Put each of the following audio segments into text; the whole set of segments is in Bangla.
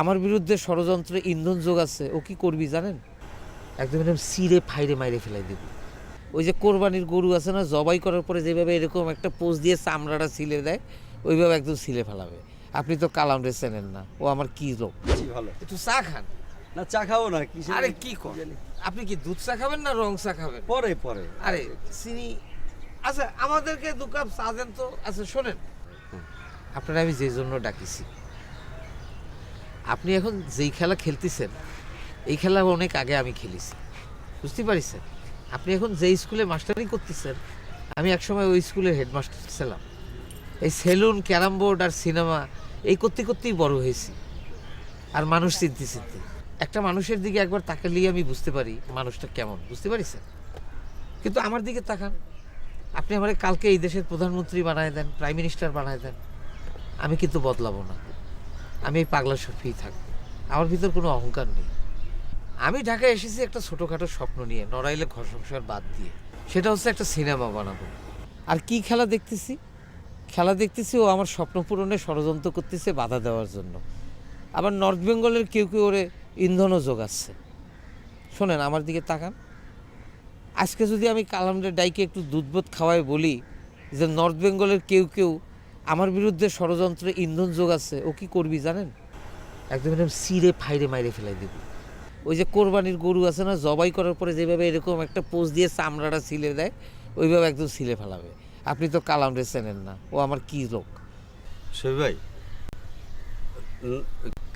আমার বিরুদ্ধে ষড়যন্ত্রে ইন্ধন যোগাচ্ছে ও কি করবি জানেন? একদম এরকম সিরে ফাইরে মাইরে ফেলাই দিব। ওই যে কোরবানির গরু আছে না জবাই করার পরে যেভাবে এরকম একটা পোজ দিয়ে চামড়াটা ছিলে দেয় ওইভাবে একদম ছিলে ফেলাবে। আপনি তো কালাম রে চেনেন না ও আমার কি লোক? ভালো। একটু চা খান। না চা খাব না কিসের আরে কি কর? আপনি কি দুধ চা খাবেন না রং চা খাবেন? পরে পরে। আরে চিনি। আচ্ছা আমাদেরকে দু কাপ চা দেন তো। আচ্ছা শোনেন। আপনারা আমি যে জন্য ডাকিছি আপনি এখন যেই খেলা খেলতেছেন, এই খেলা অনেক আগে আমি খেলেছি। বুঝতে পারিছেন? আপনি এখন যে স্কুলে মাস্টারিং করতেছেন, আমি একসময় ওই স্কুলের হেডমাস্টার ছিলাম। এই সেলুন, ক্যারাম বোর্ড আর সিনেমা, এই করতে করতেই বড় হয়েছি। আর মানুষ চিনতে চিনতে। একটা মানুষের দিকে একবার তাকালেই আমি বুঝতে পারি মানুষটা কেমন, বুঝতে পারিছেন? কিন্তু আমার দিকে তাকান। আপনি আমার কালকে এই দেশের প্রধানমন্ত্রী বানায় দেন, প্রাইম মিনিস্টার বানায় দেন, আমি কিন্তু বদলাবো না। আমি এই পাগলা সফিই থাকব। আমার ভিতর কোনো অহংকার নেই। আমি ঢাকায় এসেছি একটা ছোটোখাটো স্বপ্ন নিয়ে, নড়াইলে ঘর সংসার বাদ দিয়ে। সেটা হচ্ছে একটা সিনেমা বানাবো। আর কি খেলা দেখতেছি? খেলা দেখতেছি ও আমার স্বপ্ন পূরণে ষড়যন্ত্র করতেছে বাধা দেওয়ার জন্য। আবার নর্থ বেঙ্গলের কেউ কেউ ওরে ইন্ধনও যোগাচ্ছে। শোনেন, আমার দিকে তাকান। আজকে যদি আমি কালামদের ডাইকে একটু দুধবোধ খাওয়াই বলি যে নর্থ বেঙ্গলের কেউ কেউ আমার বিরুদ্ধে ষড়যন্ত্রে ইন্ধন যোগাচ্ছে ও কি করবি জানেন? একদম এরকম সিরে ফাইরে মাইরে ফেলাই দিবি। ওই যে কোরবানির গরু আছে না, জবাই করার পরে যেভাবে এরকম একটা পোজ দিয়ে চামড়াটা ছিলে দেয়, ওইভাবে একদম ছিলে ফেলাবে। আপনি তো কালাম রে চেনেন না, ও আমার কি লোক? শফি ভাই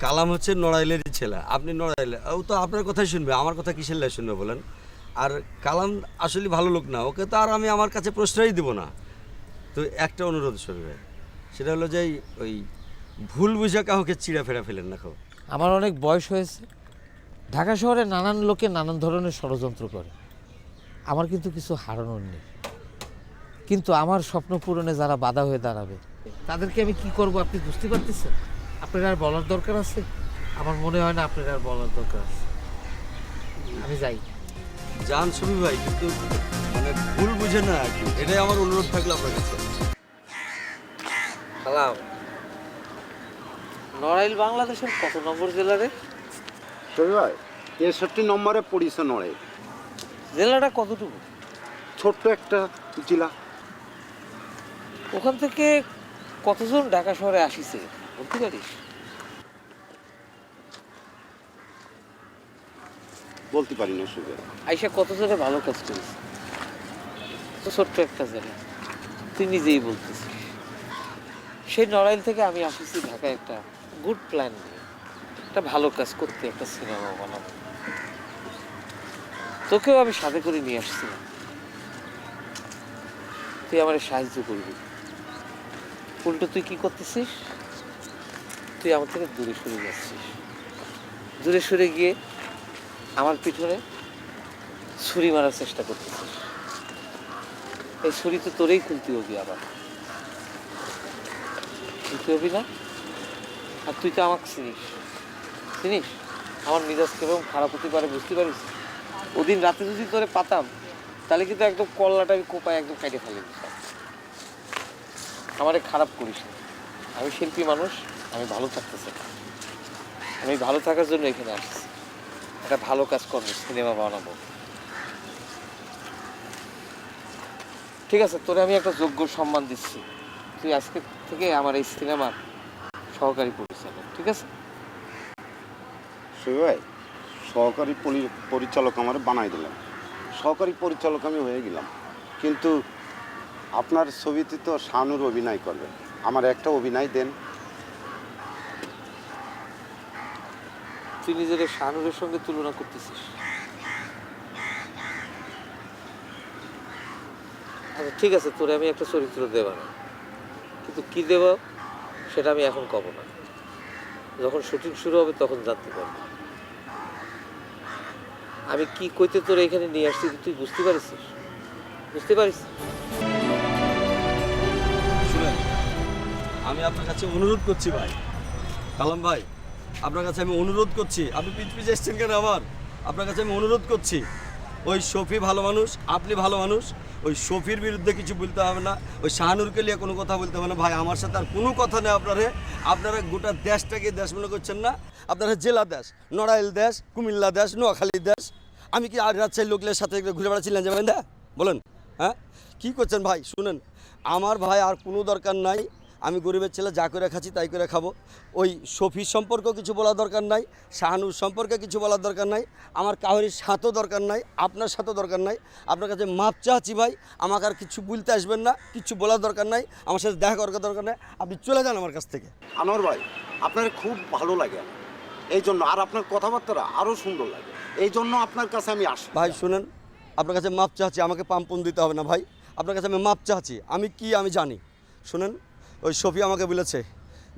কালাম হচ্ছে নড়াইলের ছেলে, আপনি নড়াইলে, ও তো আপনার কথাই শুনবে, আমার কথা কিসের লাই শুনবে বলেন? আর কালাম আসলে ভালো লোক না, ওকে তো আর আমি আমার কাছে প্রশ্রয় দিব না। তো একটা অনুরোধ শফি ভাই সেটা হলো যে ওই ভুল বুঝা কাউকে চিড়া ফেরা ফেলেন না খাও আমার অনেক বয়স হয়েছে। ঢাকা শহরে নানান লোকে নানান ধরনের ষড়যন্ত্র করে। আমার কিন্তু কিছু হারানোর নেই। কিন্তু আমার স্বপ্ন পূরণে যারা বাধা হয়ে দাঁড়াবে তাদেরকে আমি কি করব আপনি বুঝতে পারতেছেন? আপনার আর বলার দরকার আছে? আমার মনে হয় না আপনার আর বলার দরকার আছে। আমি যাই। জান শফি ভাই কিন্তু মানে ভুল বুঝে না আর কি। এটাই আমার অনুরোধ থাকল আপনার কাছে। সালাম। নড়াইল বাংলাদেশের কত নম্বর জেলারে রবি ভাই তেষট্টি নম্বরে পড়িছে নড়ে জেলাটা কতটুকু? ছোট্ট একটা জেলা। ওখান থেকে কতজন ঢাকা শহরে আসিছে? বলতে পারিস? বলতে পারি না সুবে আইসা কতজনে ভালো কাজ করেছে? তো ছোট্ট একটা জেলা। তুই নিজেই বলতেছিস। সেই নড়াইল থেকে আমি আসছি ঢাকায় একটা গুড প্ল্যান নিয়ে। একটা ভালো কাজ করতে, একটা সিনেমা বানাবো। তোকেও আমি সাথে করে নিয়ে আসছিলাম তুই আমার সাহায্য করবি। উল্টো তুই কি করতেছিস? তুই আমার থেকে দূরে সরে যাচ্ছিস। দূরে সরে গিয়ে আমার পিছনে ছুরি মারার চেষ্টা করতেছিস। এই ছুরি তো তোরেই খুলতে হবি আবার। হবি না আর তুই তো আমাকে চিনিস। চিনিস? আমার মিজাজ কীরকম খারাপ হতে পারে বুঝতে পারিস? ওদিন রাতে যদি তোরে পাতাম, তাহলে কিন্তু একদম কল্লাটা আমি কোপায় একদম কেটে ফেলে দিতাম। আমারে খারাপ করিস না। আমি শিল্পী মানুষ, আমি ভালো থাকতে চাই। আমি ভালো থাকার জন্য এখানে আসছি। একটা ভালো কাজ করব সিনেমা বানাবো। ঠিক আছে, তোরে আমি একটা যোগ্য সম্মান দিচ্ছি। তুই আজকে থেকে আমার এই সিনেমার সহকারী পরিচালক ঠিক আছে? সুবে ভাই সহকারী পরিচালক আমার বানাই দিলাম সহকারী পরিচালক আমি হয়ে গেলাম। কিন্তু আপনার ছবিতে তো শানুর অভিনয় করবে। আমার একটা অভিনয় দেন। তুই নিজের শাহনুরের সঙ্গে তুলনা করতেছিস। আচ্ছা ঠিক আছে তোরে আমি একটা চরিত্র দেব না কিন্তু কি দেব সেটা আমি এখন কব না। যখন শুটিং শুরু হবে তখন জানতে পারব। আমি কি কইতে তোর এখানে নিয়ে আসছি তুই বুঝতে পারিস বুঝতে পারিস আমি আপনার কাছে অনুরোধ করছি ভাই। কালাম ভাই, আপনার কাছে আমি অনুরোধ করছি। আপনি পিছ পিছে এসছেন কেন আবার? আপনার কাছে আমি অনুরোধ করছি। ওই শফি ভালো মানুষ, আপনি ভালো মানুষ ওই শফির বিরুদ্ধে কিছু বলতে হবে না, ওই শাহানুরকে নিয়ে কোনো কথা বলতে হবে না। ভাই, আমার সাথে আর কোনো কথা নেই আপনারে। আপনারা গোটা দেশটাকে দেশ মনে করছেন না? আপনারা জেলা দেশ, নড়াইল দেশ, কুমিল্লা দেশ, নোয়াখালী দেশ। আমি কি আর রাজশাহী লোকলের সাথে ঘুরে বেড়াচ্ছিলেন যাবেন না বলেন হ্যাঁ? কী করছেন ভাই? শুনেন, আমার ভাই আর কোনো দরকার নাই। আমি গরিবের ছেলে যা করে খাচ্ছি তাই করে খাব। ওই শফির সম্পর্কেও কিছু বলার দরকার নাই শাহানুর সম্পর্কে কিছু বলার দরকার নাই আমার কাহরির সাথেও দরকার নাই আপনার সাথেও দরকার নাই। আপনার কাছে মাপ চাচ্ছি ভাই আমাকে আর কিছু বলতে আসবেন না কিছু বলার দরকার নাই আমার সাথে দেখা করার দরকার নাই আপনি চলে যান আমার কাছ থেকে। আনোয়ার ভাই আপনার খুব ভালো লাগে। এই জন্য আর আপনার কথাবার্তা আরও সুন্দর লাগে। এই জন্য আপনার কাছে আমি আসি। ভাই শুনেন আপনার কাছে মাপ চাচ্ছি আমাকে পাম্পন দিতে হবে না ভাই। আপনার কাছে আমি মাপ চাচ্ছি আমি কি আমি জানি। শুনেন ওই শফি আমাকে বলেছে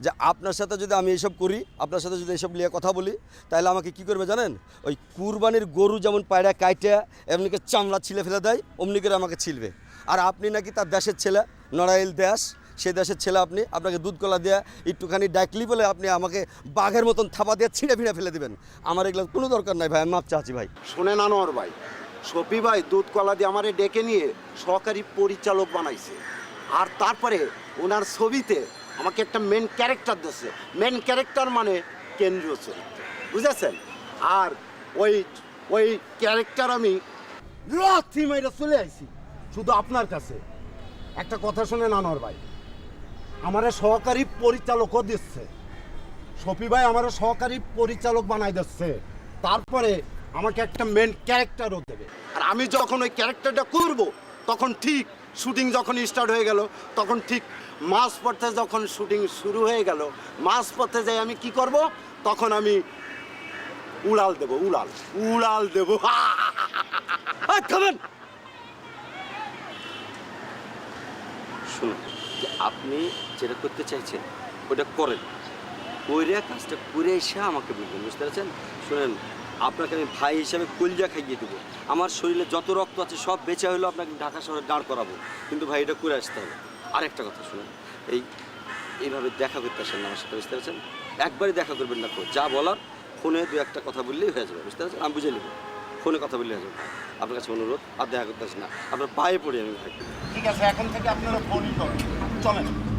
যে আপনার সাথে যদি আমি এইসব করি, আপনার সাথে যদি এইসব নিয়ে কথা বলি, তাহলে আমাকে কি করবে জানেন? ওই কুরবানির গরু যেমন পায়রা কাইটে এমনিকে চামড়া ছিলে ফেলে দেয়, অমনি করে আমাকে ছিলবে। আর আপনি নাকি তার দেশের ছেলে, নড়াইল দেশ, সে দেশের ছেলে আপনি, আপনাকে দুধ কলা দিয়ে একটুখানি ডাকলি বলে আপনি আমাকে বাঘের মতন থাপা দিয়ে ছিঁড়ে ফিরে ফেলে দিবেন। আমার এগুলো কোনো দরকার নাই ভাই, আমি মাপ চাচ্ছি ভাই। শোনেন আনোয়ার ভাই, শফি ভাই দুধ কলা দিয়ে আমারে ডেকে নিয়ে সহকারী পরিচালক বানাইছে। আর তারপরে ওনার ছবিতে আমাকে একটা মেন ক্যারেক্টার দিচ্ছে মেন ক্যারেক্টার মানে কেন্দ্রীয় চরিত্র। বুঝেছেন? আর ওই ওই ক্যারেক্টার আমি লাথি মাইরা চলে আইছি, শুধু আপনার কাছে। একটা কথা শুনে আনোয়ার ভাই, আমার সহকারী পরিচালকও দিচ্ছে। শফি ভাই আমার সহকারী পরিচালক বানাই দিচ্ছে। তারপরে আমাকে একটা মেন ক্যারেক্টারও দেবে। আর আমি যখন ওই ক্যারেক্টারটা করব, তখন ঠিক শুটিং যখন স্টার্ট হয়ে গেল, তখন ঠিক মাঝ পথে যখন শুটিং শুরু হয়ে গেল, মাঝ পথে যাই আমি কি করব? তখন আমি উড়াল দেব, উড়াল উড়াল দেব। শুনুন, যে আপনি যেটা করতে চাইছেন, ওটা করেন। ওইরা কাজটা করে এসে আমাকে বলবেন, বুঝতে পারছেন? শুনেন আপনাকে আমি ভাই হিসাবে কলজা খাইয়ে দেবো। আমার শরীরে যত রক্ত আছে সব বেঁচে হলেও আপনাকে ঢাকা শহরে দাঁড় করাবো। কিন্তু ভাই, এটা করে আসতে হবে। আরেকটা কথা শুনুন। এই, এইভাবে দেখা করতে আসেন না আমার সাথে, বুঝতে পারছেন? একবারই দেখা করবেন না যা বলার, ফোনে দু একটা কথা বললেই হয়ে যাবে, বুঝতে পারছেন? আমি বুঝে নেব। ফোনে কথা বললেই হয়ে যাবে। আপনার কাছে অনুরোধ, আর দেখা করতে আসেন না। আপনার পায়ে পড়ি আমি ভাই। ঠিক আছে, এখন থেকে আপনারা ফোনই করেন। চলেন।